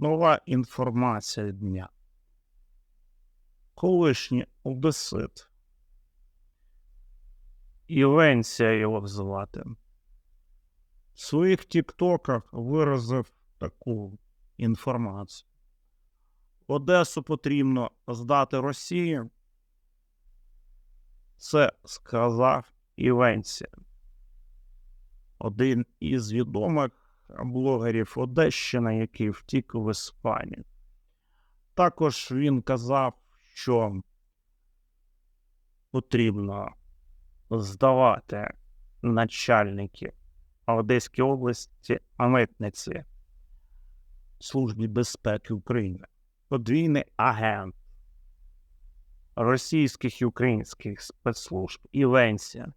нова інформація дня. Колишній Одесит. Івенція його звати. В своїх тіктоках виразив таку інформацію. Одесу потрібно здати Росії. Це сказав Івенція. Один із відомих блогерів Одещини, який втік в Іспанію. Також він казав, що потрібно здавати начальників Одеської області митниці Службі безпеки України. Подвійний агент російських і українських спецслужб Івенція,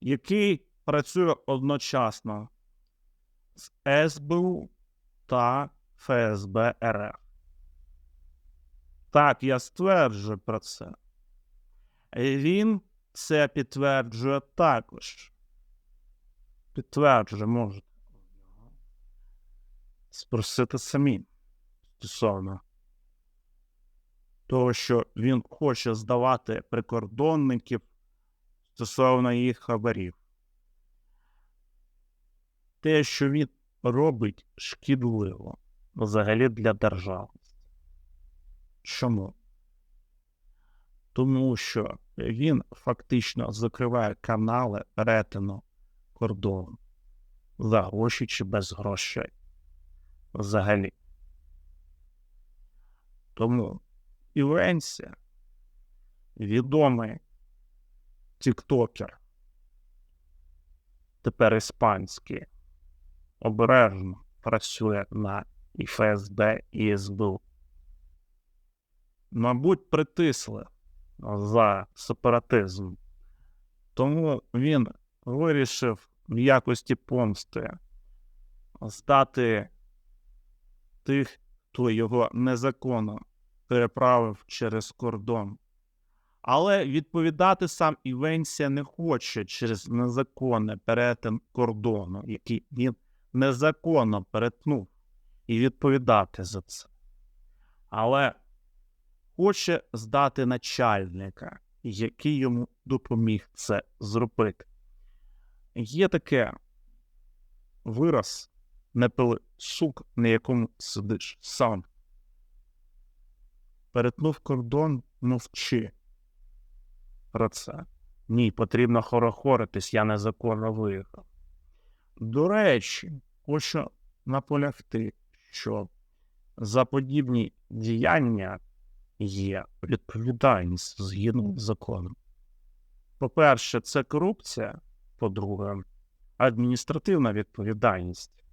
який працює одночасно з СБУ та ФСБ РФ. Так, я стверджую про це. Він це підтверджує також. Підтверджує, можете. Спросити самі стосовно того, що він хоче здавати прикордонників стосовно їх хабарів. Те, що він робить шкідливо взагалі для держави. Чому? Тому що він фактично закриває канали перетину кордону за гроші чи без грошей. Взагалі. Тому Івенсія, відомий тіктокер, тепер іспанський, обережно працює на ФСБ, і СБУ. Мабуть, притисли за сепаратизм. Тому він вирішив в якості помсти здати тих, хто його незаконно переправив через кордон. Але відповідати сам Івенсія не хоче через незаконне перетин кордону, який він незаконно перетнув, і відповідати за це. Але хоче здати начальника, який йому допоміг це зробити. Є таке вираз не пили сук, на якому сидиш сам. Перетнув кордон, мовчи про це. Ні, потрібно хорохоритись, я незаконно виїхав. До речі, хочу наполягти, що за подібні діяння є відповідальність згідно з законом. По-перше, це корупція, по-друге, адміністративна відповідальність.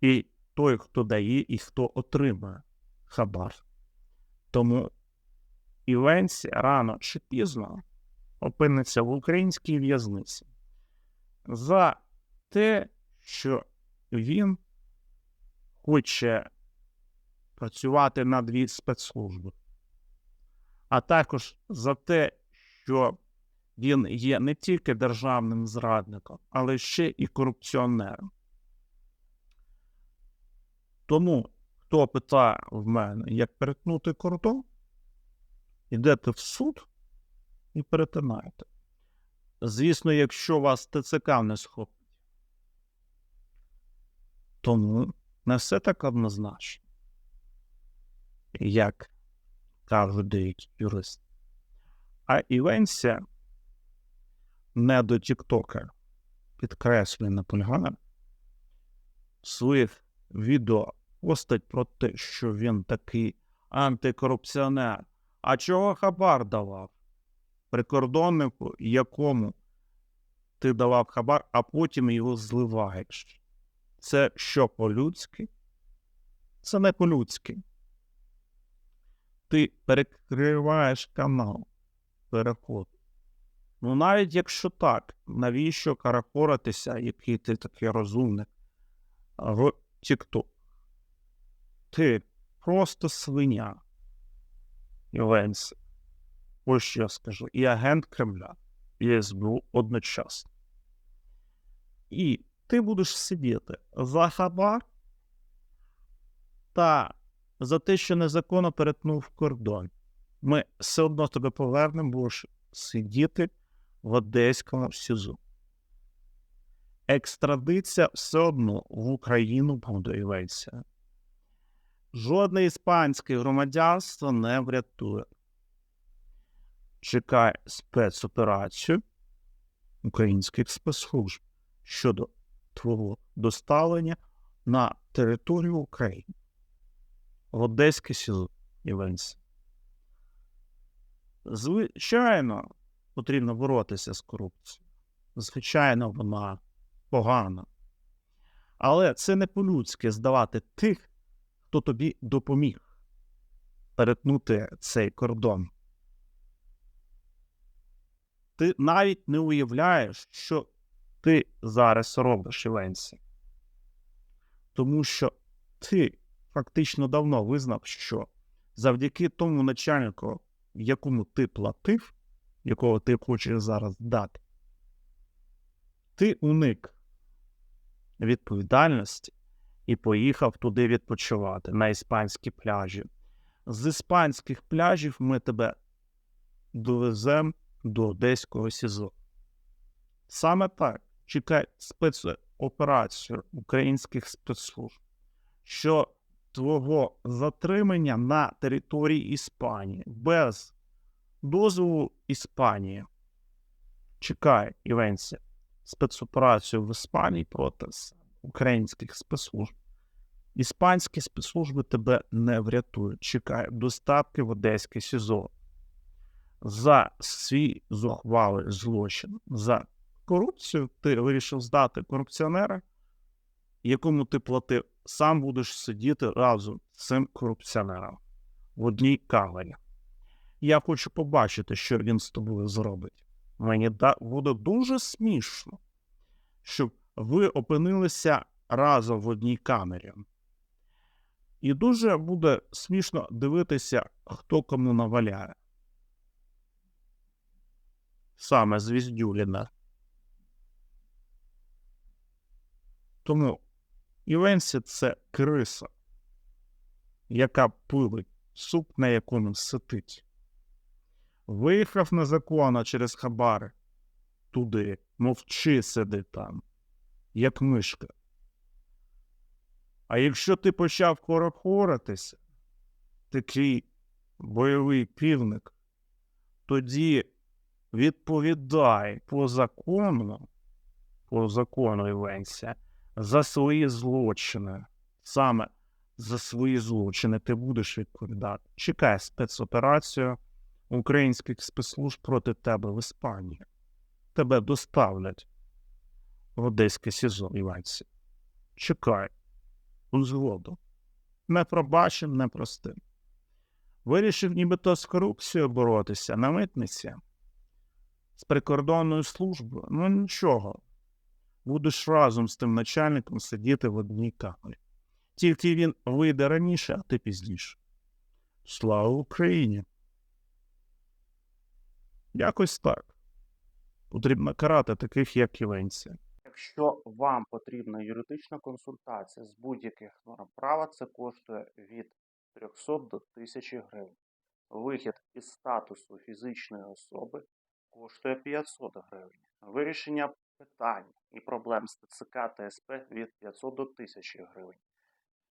І той, хто дає, і хто отримує хабар. Тому Івенсі рано чи пізно опиниться в українській в'язниці за те, що він хоче працювати на дві спецслужби, а також за те, що він є не тільки державним зрадником, але ще і корупціонером. Тому, хто питає в мене, як перетнути кордон, йдете в суд і перетинаєте. Звісно, якщо вас ТЦК не схопить. Тому не все так однозначно, як кажуть деякі юристи. А Івенсія не до Тіктока підкреслює наполягає своїх відео постать про те, що він такий антикорупціонер. А чого хабар давав? Прикордоннику, якому ти давав хабар, а потім його зливаєш. Це що по-людськи? Це не по-людськи. Ти перекриваєш канал, переход. Ну, навіть якщо так, навіщо карахоритися, який ти такий розумник в TikTok? Ти просто свиня. Івенс. Ось що я скажу. І агент Кремля, і СБУ одночасно. І ти будеш сидіти за хабар та за те, що незаконно перетнув кордон. Ми все одно тебе повернемо, будеш сидіти в Одеському СІЗО. Екстрадиція все одно в Україну буде йветься. Жодне іспанське громадянство не врятує. Чекай спецоперацію українських спецслужб щодо твого доставлення на територію України. В Одеське СІЗО Євенці. Звичайно, потрібно боротися з корупцією. Звичайно, вона погана. Але це не по-людськи здавати тих, хто тобі допоміг перетнути цей кордон. Ти навіть не уявляєш, що ти зараз робиш, Івенці. Тому що ти фактично давно визнав, що завдяки тому начальнику, якому ти платив, якого ти хочеш зараз дати, ти уник відповідальності і поїхав туди відпочивати на іспанські пляжі. З іспанських пляжів ми тебе довеземо до Одеського СІЗО. Саме так чекай спецоперацію українських спецслужб, що твого затримання на території Іспанії без дозволу Іспанії. Чекай, Івенці, спецоперацію в Іспанії проти українських спецслужб. Іспанські спецслужби тебе не врятують. Чекай доставки в Одеське СІЗО. За свій зухвалий злочин, за корупцію ти вирішив здати корупціонера, якому ти платив, сам будеш сидіти разом з цим корупціонером в одній камері. Я хочу побачити, що він з тобою зробить. Мені буде дуже смішно, щоб ви опинилися разом в одній камері. І дуже буде смішно дивитися, хто кому наваляє. Саме Звіздюліна. Тому Івенсі це криса, яка пилить суп, на якому сидить. Виїхав незаконно через хабари туди, мовчи сиди там, як мишка. А якщо ти почав хорохоритися, такий бойовий півник, тоді відповідай по закону, по закону Івенся, за свої злочини. Саме за свої злочини ти будеш відповідати. Чекай спецоперацію українських спецслужб проти тебе в Іспанії. Тебе доставлять в Одеське СІЗО Іванці. Чекай, у згоду. Не пробачим, не простим. Вирішив нібито з корупцією боротися на митниці, з прикордонною службою. Ну нічого. Будеш разом з тим начальником сидіти в одній камері. Тільки він вийде раніше, а ти пізніше. Слава Україні! Якось так. Потрібно карати таких, як Івенці. Якщо вам потрібна юридична консультація з будь-яких норм права, це коштує від 300 до 1000 гривень. Вихід із статусу фізичної особи коштує 500 гривень. Вирішення питань і проблем з ТЦК та СП від 500 до 1000 гривень.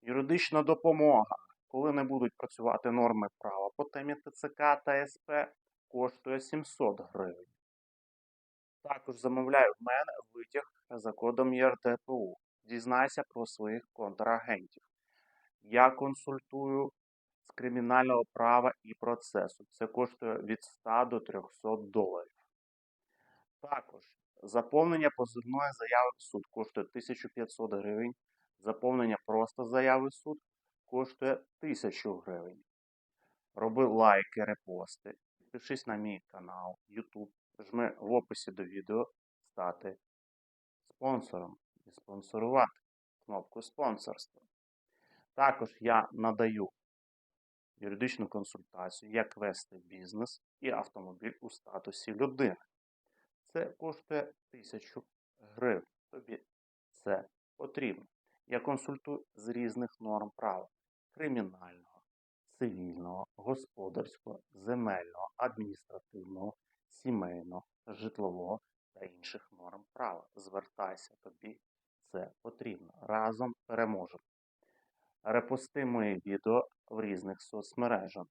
Юридична допомога, коли не будуть працювати норми права по темі ТЦК та СП, коштує 700 гривень. Також замовляй в мене витяг за кодом ЄРДПУ. Дізнайся про своїх контрагентів. Я консультую кримінального права і процесу. Це коштує від 100 до 300 доларів. Також заповнення позивної заяви в суд коштує 1500 гривень. Заповнення просто заяви в суд коштує 1000 гривень. Роби лайки, репости. Підпишись на мій канал YouTube. Жми в описі до відео стати спонсором і спонсорувати кнопку спонсорства. Також я надаю юридичну консультацію, як вести бізнес і автомобіль у статусі людини. Це коштує 1000 гривень. Тобі це потрібно. Я консультую з різних норм права. кримінального, цивільного, господарського, земельного, адміністративного, сімейного, житлового та інших норм права. Звертайся, тобі це потрібно. Разом переможемо. Репости мої відео в різних соцмережах.